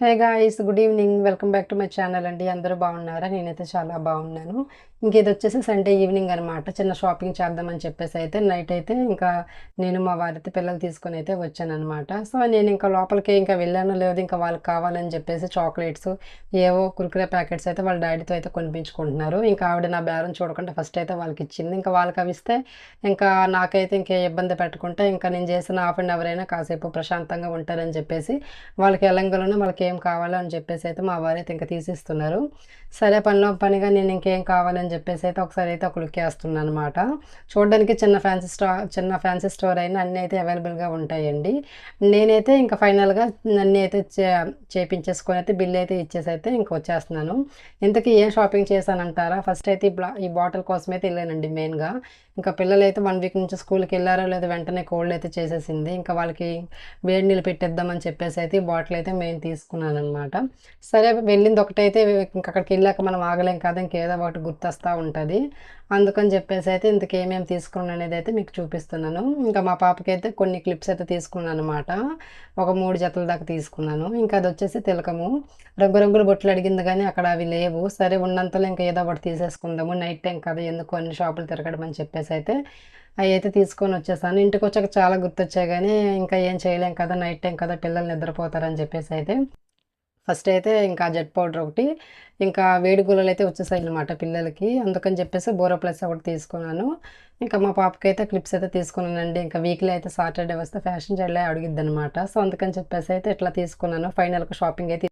Hey guys good evening welcome back to my channel అండి. అందరూ బాగున్నారా? నేనైతే చాలా బాగున్నాను. ఇంక ఇది వచ్చేసి సండే ఈవినింగ్ అనమాట చిన్న షాపింగ్ చేద్దామని చెప్పేసి అయితే నైట్ అయితే ఇంకా నేను మా వారితో పిల్లలు తీసుకొని అయితే వచ్చాను అనమాట సో నేను ఇంకా లోపలికి ఇంకా వెళ్ళాను లేదు ఇంకా వాళ్ళకి కావాలని చెప్పేసి చాక్లెట్స్ ఏవో కుర్కురే ప్యాకెట్స్ అయితే వాళ్ళ డాడీతో అయితే కొనిపించుకుంటున్నారు. ఇంకా ఆవిడ నా బేరం చూడకుండా ఫస్ట్ అయితే వాళ్ళకి ఇచ్చింది. ఇంకా వాళ్ళకి అవి ఇస్తే ఇంకా నాకైతే ఇంకే ఇబ్బంది పెట్టకుండా ఇంకా నేను చేసిన హాఫ్ అన్ అవర్ అయినా కాసేపు ప్రశాంతంగా ఉంటారని చెప్పేసి వాళ్ళకి ఎలంగలోనే వాళ్ళకి ఏం కావాలో అని చెప్పేసి అయితే మా వారైతే అయితే ఇంకా తీసిస్తున్నారు. సరే పనిలో పనిగా నేను ఇంకేం కావాలని చెప్పేసి అయితే ఒకసారి అయితే ఒక లుక్ వేస్తున్నాను అనమాట చూడడానికి చిన్న ఫ్యాన్సీ స్టోర్ చిన్న ఫ్యాన్సీ స్టోర్ అయినా అన్నీ అయితే అవైలబుల్గా ఉంటాయండి. నేనైతే ఇంకా ఫైనల్గా అన్నీ అయితే చేపించేసుకొని అయితే బిల్ అయితే ఇచ్చేసి అయితే ఇంక వచ్చేస్తున్నాను. ఇంతకీ ఏం షాపింగ్ చేశానంటారా? ఫస్ట్ అయితే ఈ బాటిల్ కోసం అయితే వెళ్ళానండి మెయిన్గా ఇంకా పిల్లలు అయితే వన్ వీక్ నుంచి స్కూల్కి వెళ్ళారో లేదా వెంటనే కోల్డ్ అయితే చేసేసింది. ఇంకా వాళ్ళకి వేడి నీళ్ళు పెట్టేద్దామని చెప్పేసి అయితే ఈ బాటిల్ అయితే మేము తీసుకున్నాను అనమాట సరే వెళ్ళింది ఒకటైతే ఇంకా అక్కడికి వెళ్ళాక మనం ఆగలేం కదా ఇంకేదో ఒకటి వస్తూ ఉంటుంది. అందుకని చెప్పేసి అయితే ఇంతకేమేమి తీసుకున్నాను అనేది అయితే మీకు చూపిస్తున్నాను. ఇంకా మా పాపకి అయితే కొన్ని క్లిప్స్ అయితే తీసుకున్నాను అనమాట ఒక మూడు జతల దాకా తీసుకున్నాను. ఇంకా అది వచ్చేసి తిలకము. రంగురంగుల బొట్లు అడిగింది కానీ అక్కడ అవి లేవు. సరే ఉన్నంతలో ఇంకా ఏదో ఒకటి తీసేసుకుందాము. నైట్ టైం కదా ఎందుకు అన్ని షాపులు తిరగడం అని చెప్పేసి అయితే అవి అయితే తీసుకొని వచ్చేసాను. ఇంటికి వచ్చాక చాలా గుర్తొచ్చాయి కానీ ఇంకా ఏం చేయలేం కదా నైట్ టైం కదా పిల్లలు నిద్రపోతారని చెప్పేసి అయితే ఫస్ట్ అయితే ఇంకా జెట్ పౌడర్ ఒకటి ఇంకా వేడి గుల్లలు అయితే వచ్చేసాయి అనమాట పిల్లలకి. అందుకని చెప్పేసి బోరో ప్లస్ ఒకటి తీసుకున్నాను. ఇంకా మా పాపకి అయితే క్లిప్స్ అయితే తీసుకున్నానండి. ఇంకా వీక్లీ అయితే సాటర్డే వస్తే ఫ్యాషన్ జడ్లే అడిగిద్ది అనమాట సో అందుకని చెప్పేసి అయితే ఇట్లా తీసుకున్నాను. ఫైనల్గా షాపింగ్ అయితే